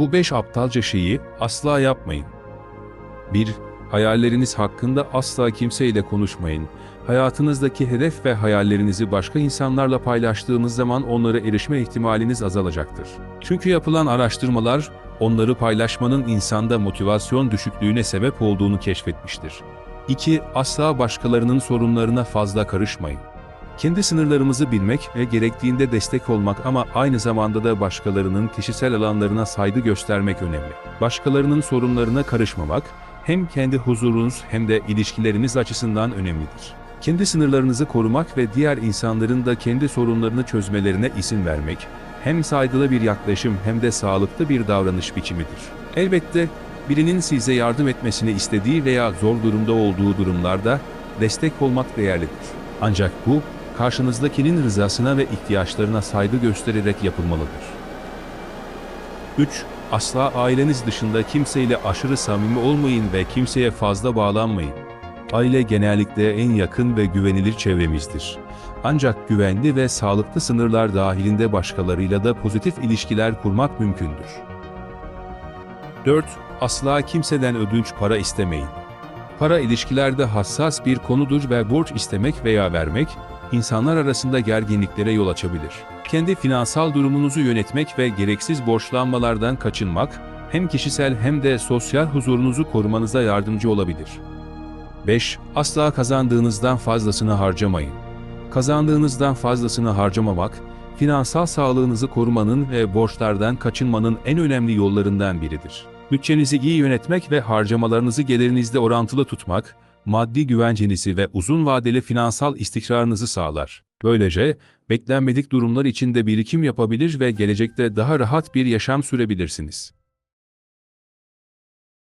Bu beş aptalca şeyi asla yapmayın. 1. Hayalleriniz hakkında asla kimseyle konuşmayın. Hayatınızdaki hedef ve hayallerinizi başka insanlarla paylaştığınız zaman onlara erişme ihtimaliniz azalacaktır. Çünkü yapılan araştırmalar, onları paylaşmanın insanda motivasyon düşüklüğüne sebep olduğunu keşfetmiştir. 2. Asla başkalarının sorunlarına fazla karışmayın. Kendi sınırlarımızı bilmek ve gerektiğinde destek olmak ama aynı zamanda da başkalarının kişisel alanlarına saygı göstermek önemli. Başkalarının sorunlarına karışmamak, hem kendi huzurunuz hem de ilişkileriniz açısından önemlidir. Kendi sınırlarınızı korumak ve diğer insanların da kendi sorunlarını çözmelerine izin vermek, hem saygılı bir yaklaşım hem de sağlıklı bir davranış biçimidir. Elbette birinin size yardım etmesini istediği veya zor durumda olduğu durumlarda destek olmak değerlidir. Ancak bu, karşınızdakinin rızasına ve ihtiyaçlarına saygı göstererek yapılmalıdır. 3. Asla aileniz dışında kimseyle aşırı samimi olmayın ve kimseye fazla bağlanmayın. Aile genellikle en yakın ve güvenilir çevremizdir. Ancak güvenli ve sağlıklı sınırlar dahilinde başkalarıyla da pozitif ilişkiler kurmak mümkündür. 4. Asla kimseden ödünç para istemeyin. Para ilişkilerde hassas bir konudur ve borç istemek veya vermek, insanlar arasında gerginliklere yol açabilir. Kendi finansal durumunuzu yönetmek ve gereksiz borçlanmalardan kaçınmak, hem kişisel hem de sosyal huzurunuzu korumanıza yardımcı olabilir. 5. Asla kazandığınızdan fazlasını harcamayın. Kazandığınızdan fazlasını harcamamak, finansal sağlığınızı korumanın ve borçlardan kaçınmanın en önemli yollarından biridir. Bütçenizi iyi yönetmek ve harcamalarınızı gelirinizle orantılı tutmak, maddi güvencenizi ve uzun vadeli finansal istikrarınızı sağlar. Böylece, beklenmedik durumlar içinde birikim yapabilir ve gelecekte daha rahat bir yaşam sürebilirsiniz.